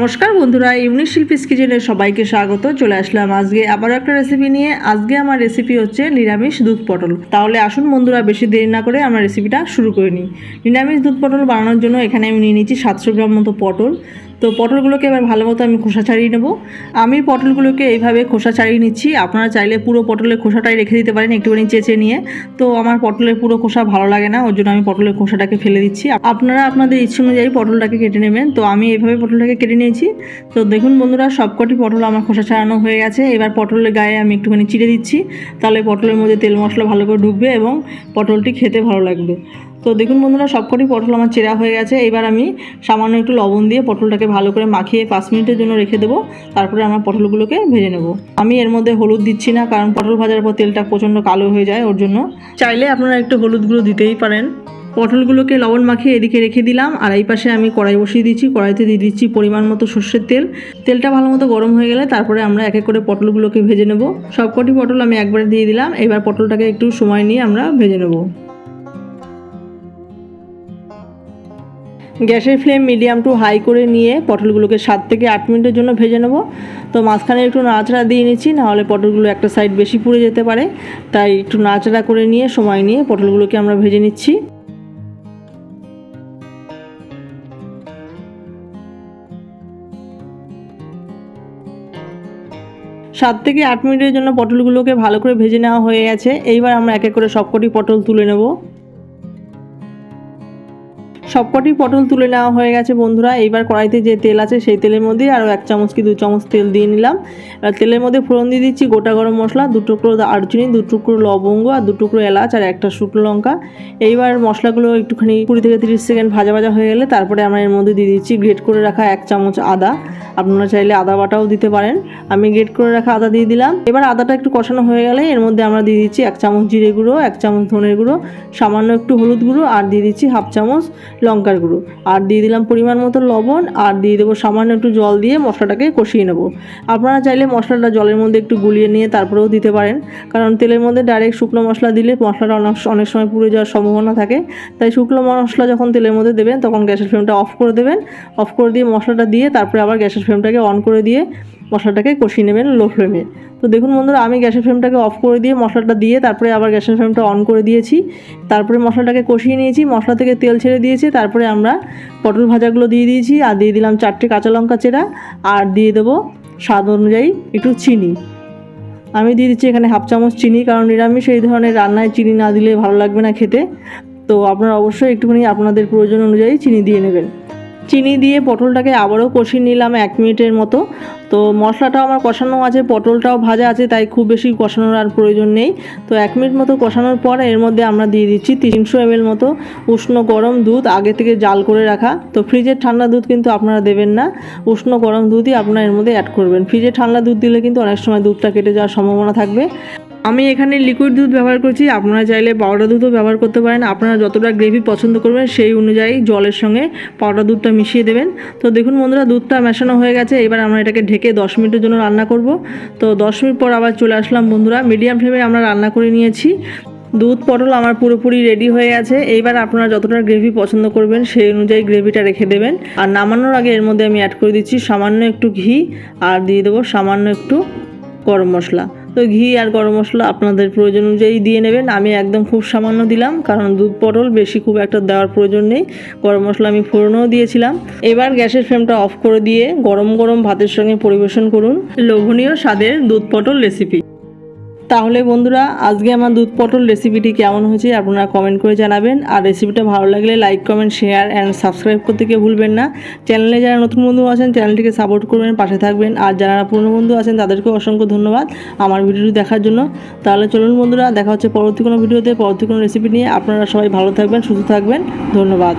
নমস্কার বন্ধুরা ইউনিক শিল্পীস কিচেনে সবাইকে স্বাগত। চলে আসলাম আজকে আবার একটা রেসিপি নিয়ে। আজকে আমার রেসিপি হচ্ছে নিরামিষ দুধ পটল। তাহলে আসুন বন্ধুরা, বেশি দেরি না করে আমার রেসিপিটা শুরু করে নিই। নিরামিষ দুধ পটল বানানোর জন্য এখানে আমি নিয়ে নিচ্ছি সাতশো গ্রাম মতো পটল। তো পটলগুলোকে এবার ভালো মতো আমি খোসা ছাড়িয়ে নেব। আমি পটলগুলোকে এইভাবে খোসা ছাড়িয়ে নিচ্ছি। আপনারা চাইলে পুরো পটলের খোসাটাই রেখে দিতে পারেন একটুখানি চেঁচে নিয়ে। তো আমার পটলের পুরো খোসা ভালো লাগে না, ওর জন্য আমি পটলের খোসাটাকে ফেলে দিচ্ছি। আপনারা আপনাদের ইচ্ছে অনুযায়ী পটলটাকে কেটে নেবেন। তো আমি এইভাবে পটলটাকে কেটে নিয়েছি। তো দেখুন বন্ধুরা, সবকটি পটল আমার খোসা ছাড়ানো হয়ে গেছে। এবার পটলের গায়ে আমি একটুখানি চিড়ে দিচ্ছি। তাহলে পটলের মধ্যে তেল মশলা ভালো করে ঢুকবে এবং পটলটি খেতে ভালো লাগবে। তো দেখুন বন্ধুরা, সবকটি পটল আমার চেরা হয়ে গেছে। এবার আমি সামান্য একটু লবণ দিয়ে পটলটাকে ভালো করে মাখিয়ে পাঁচ মিনিটের জন্য রেখে দেবো। তারপরে আমার পটলগুলোকে ভেজে নেব। আমি এর মধ্যে হলুদ দিচ্ছি না, কারণ পটল ভাজার পর তেলটা প্রচণ্ড কালো হয়ে যায় ওর জন্য। চাইলে আপনারা একটু হলুদগুলো দিতেই পারেন। পটলগুলোকে লবণ মাখিয়ে এদিকে রেখে দিলাম। আর এই পাশে আমি কড়াই বসিয়ে দিচ্ছি। কড়াইতে দিয়ে দিচ্ছি পরিমাণ মতো সর্ষের তেল। তেলটা ভালো মতো গরম হয়ে গেলে তারপরে আমরা এক এক করে পটলগুলোকে ভেজে নেব। সবকটি পটল আমি একবারে দিয়ে দিলাম। এবার পটলটাকে একটু সময় নিয়ে আমরা ভেজে নেব। গ্যাসের ফ্লেম মিডিয়াম টু হাই করে নিয়ে পটলগুলোকে সাত থেকে আট মিনিটের জন্য ভেজে নেব। তো মাঝখানে একটু নাচড়া দিয়ে নিচ্ছি নাহলে পটলগুলো একটা সাইড বেশি পুড়ে যেতে পারে। তাই একটু নাচড়া করে নিয়ে সময় নিয়ে পটলগুলোকে আমরা ভেজে নিচ্ছি। সাত থেকে আট মিনিটের জন্য পটলগুলোকে ভালো করে ভেজে নেওয়া হয়ে গেছে। এইবার আমরা এক এক করে সবকটি পটল তুলে নেব। সবকটি পটল তুলে নেওয়া হয়ে গেছে বন্ধুরা। এইবার কড়াইতে যে তেল আছে সেই তেলের মধ্যে আরও এক চামচ কি দু চামচ তেল দিয়ে নিলাম। তেলের মধ্যে ফোড়ন দিয়ে দিচ্ছি গোটা গরম মশলা, দু টুকরো দারচিনি, দু টুকরো লবঙ্গ আর দু টুকরো এলাচ আর একটা শুকনো লঙ্কা। এইবার মশলাগুলো একটুখানি কুড়ি থেকে তিরিশ সেকেন্ড ভাজা ভাজা হয়ে গেলে তারপরে আমরা এর মধ্যে দিয়ে দিচ্ছি গ্রেট করে রাখা এক চামচ আদা। আপনারা চাইলে আদা বাটাও দিতে পারেন। আমি গ্রেট করে রাখা আদা দিয়ে দিলাম। এবার আদাটা একটু কষানো হয়ে গেলে এর মধ্যে আমরা দিয়ে দিচ্ছি এক চামচ জিরে গুঁড়ো, এক চামচ ধনের গুঁড়ো, সামান্য একটু হলুদ গুঁড়ো আর দিয়ে দিচ্ছি হাফ চামচ লঙ্কার গুঁড়ো। আর দিয়ে দিলাম পরিমাণ মতো লবণ, আর দিয়ে দেবো সামান্য একটু জল দিয়ে মশলাটাকে কষিয়ে নেব। আপনারা চাইলে মশলাটা জলের মধ্যে একটু গুলিয়ে নিয়ে তারপরেও দিতে পারেন, কারণ তেলের মধ্যে ডাইরেক্ট শুকনো মশলা দিলে মশলাটা অনেক অনেক সময় পুড়ে যাওয়ার সম্ভাবনা থাকে। তাই শুকনো মশলা যখন তেলের মধ্যে দেবেন, তখন গ্যাসের ফ্লেমটা অফ করে দেবেন। অফ করে দিয়ে মশলাটা দিয়ে তারপরে আবার গ্যাসের ফ্লেমটাকে অন করে দিয়ে মশলাটাকে কষিয়ে নেবেন লো ফ্লেমে। তো দেখুন বন্ধুরা, আমি গ্যাসের ফ্লেমটাকে অফ করে দিয়ে মশলাটা দিয়ে তারপরে আবার গ্যাসের ফ্লেমটা অন করে দিয়েছি। তারপরে মশলাটাকে কষিয়ে নিয়েছি, মশলা থেকে তেল ছেড়ে দিয়েছি, তারপরে আমরা পটল ভাজাগুলো দিয়ে দিয়েছি, আর দিয়ে দিলাম চারটে কাঁচা লঙ্কা চেরা, আর দিয়ে দেবো স্বাদ অনুযায়ী একটু চিনি। আমি দিয়ে দিচ্ছি এখানে হাফ চামচ চিনি, কারণ নিরামিষ এই ধরনের রান্নায় চিনি না দিলে ভালো লাগবে না খেতে। তো আপনারা অবশ্যই একটুখানি আপনাদের প্রয়োজন অনুযায়ী চিনি দিয়ে নেবেন। চিনি দিয়ে পটলটাকে আবারও কষিয়ে নিলাম এক মিনিটের মতো। তো মশলাটাও আমার কষানো আছে, পটলটাও ভাজা আছে, তাই খুব বেশি কষানোর আর প্রয়োজন নেই। তো এক মিনিট মতো কষানোর পর এর মধ্যে আমরা দিয়ে দিচ্ছি তিনশো এমএল মতো উষ্ণ গরম দুধ, আগে থেকে জাল করে রাখা। তো ফ্রিজের ঠান্ডা দুধ কিন্তু আপনারা দেবেন না, উষ্ণ গরম দুধই আপনারা এর মধ্যে অ্যাড করবেন। ফ্রিজে ঠান্ডা দুধ দিলে কিন্তু অনেক সময় দুধটা কেটে যাওয়ার সম্ভাবনা থাকবে। আমি এখানে লিকুইড দুধ ব্যবহার করছি। আপনারা চাইলে পাউডার দুধও ব্যবহার করতে পারেন। আপনারা যতটা গ্রেভি পছন্দ করবেন, সেই অনুযায়ী জলের সঙ্গে পাউডার দুধটা মিশিয়ে দেবেন। তো দেখুন বন্ধুরা, দুধটা মেশানো হয়ে গেছে। এবার আমরা এটাকে ঢেকে দশ মিনিটের জন্য রান্না করব। তো দশ মিনিট পর আবার চলে আসলাম বন্ধুরা। মিডিয়াম ফ্লেমে আমরা রান্না করে নিয়েছি। দুধ, পটল আমার পুরোপুরি রেডি হয়ে গেছে। এইবার আপনারা যতটা গ্রেভি পছন্দ করবেন, সেই অনুযায়ী গ্রেভিটা রেখে দেবেন। আর নামানোর আগে এর মধ্যে আমি অ্যাড করে দিচ্ছি সামান্য একটু ঘি। আর দিয়ে দেবো সামান্য একটু গরম মশলা। তো ঘি আর গরম মশলা আপনাদের প্রয়োজন অনুযায়ী দিয়ে নেবেন। আমি একদম খুব সামান্য দিলাম, কারণ দুধ পটল বেশি খুব একটা দেওয়ার প্রয়োজন নেই। গরম মশলা আমি ফোড়নও দিয়েছিলাম। এবার গ্যাসের ফ্লেমটা অফ করে দিয়ে গরম গরম ভাতের সঙ্গে পরিবেশন করুন। লোভনীয় স্বাদের দুধ পটল রেসিপি। তাহলে বন্ধুরা, আজকে আমার দুধ পটল রেসিপিটি কেমন হয়েছে আপনারা কমেন্ট করে জানাবেন। আর রেসিপিটা ভালো লাগলে like comment share and subscribe করতে কেউ ভুলবেন না। চ্যানেলে যারা নতুন বন্ধু আছেন চ্যানেলটিকে সাপোর্ট করবেন, পাশে থাকবেন। আর যারা পুরনো বন্ধু আছেন তাদেরকেও অসংখ্য ধন্যবাদ আমার ভিডিওটি দেখার জন্য। তাহলে চলুন বন্ধুরা, দেখা হচ্ছে পরবর্তী কোনো ভিডিওতে পরবর্তী কোনো রেসিপি নিয়ে। আপনারা সবাই ভালো থাকবেন, সুস্থ থাকবেন। ধন্যবাদ।